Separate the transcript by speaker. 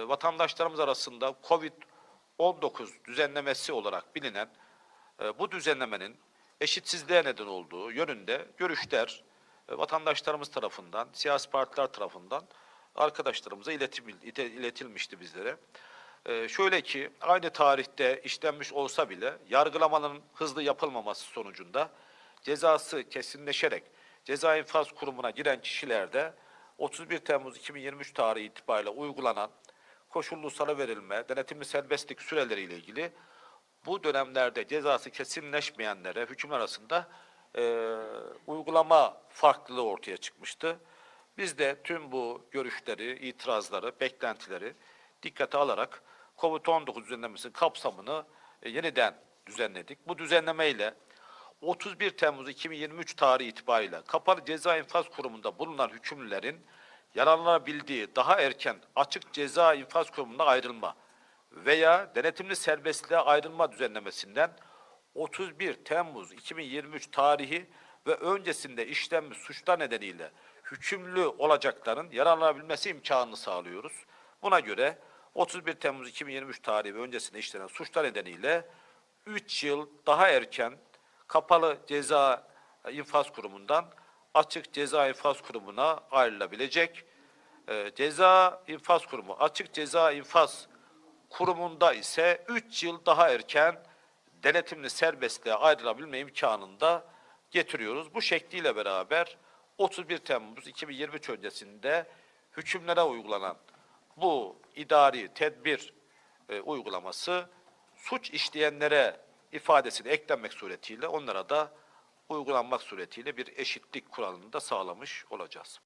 Speaker 1: e, vatandaşlarımız arasında COVID-19 düzenlemesi olarak bilinen e, bu düzenlemenin eşitsizliğe neden olduğu yönünde görüşler e, vatandaşlarımız tarafından, siyasi partiler tarafından arkadaşlarımıza iletim, iletilmişti bizlere. E, şöyle ki aynı tarihte işlenmiş olsa bile yargılamanın hızlı yapılmaması sonucunda cezası kesinleşerek ceza infaz kurumuna giren kişilerde 31 Temmuz 2023 tarihi itibariyle uygulanan koşullu salıverilme, denetimli serbestlik süreleriyle ilgili bu dönemlerde cezası kesinleşmeyenlere hüküm arasında e, uygulama farklılığı ortaya çıkmıştı. Biz de tüm bu görüşleri, itirazları, beklentileri dikkate alarak COVID-19 düzenlemesinin kapsamını e, yeniden düzenledik. Bu düzenlemeyle 31 Temmuz 2023 tarihi itibariyle kapalı ceza infaz kurumunda bulunan hükümlülerin yararlanabildiği daha erken açık ceza infaz kurumuna ayrılma veya denetimli serbestliğe ayrılma düzenlemesinden 31 Temmuz 2023 tarihi ve öncesinde işlenmiş suçlar nedeniyle hükümlü olacakların yararlanabilmesi imkanını sağlıyoruz. Buna göre 31 Temmuz 2023 tarihi ve öncesinde işlenen suçlar nedeniyle 3 yıl daha erken kapalı ceza infaz kurumundan açık ceza infaz kurumuna ayrılabilecek. Ee, ceza infaz kurumu, açık ceza infaz kurumunda ise 3 yıl daha erken denetimli serbestliğe ayrılabilme imkanını da getiriyoruz. Bu şekliyle beraber 31 Temmuz 2023 öncesinde hükümlere uygulanan bu idari tedbir e, uygulaması suç işleyenlere ifadesini eklenmek suretiyle onlara da uygulanmak suretiyle bir eşitlik kuralını da sağlamış olacağız.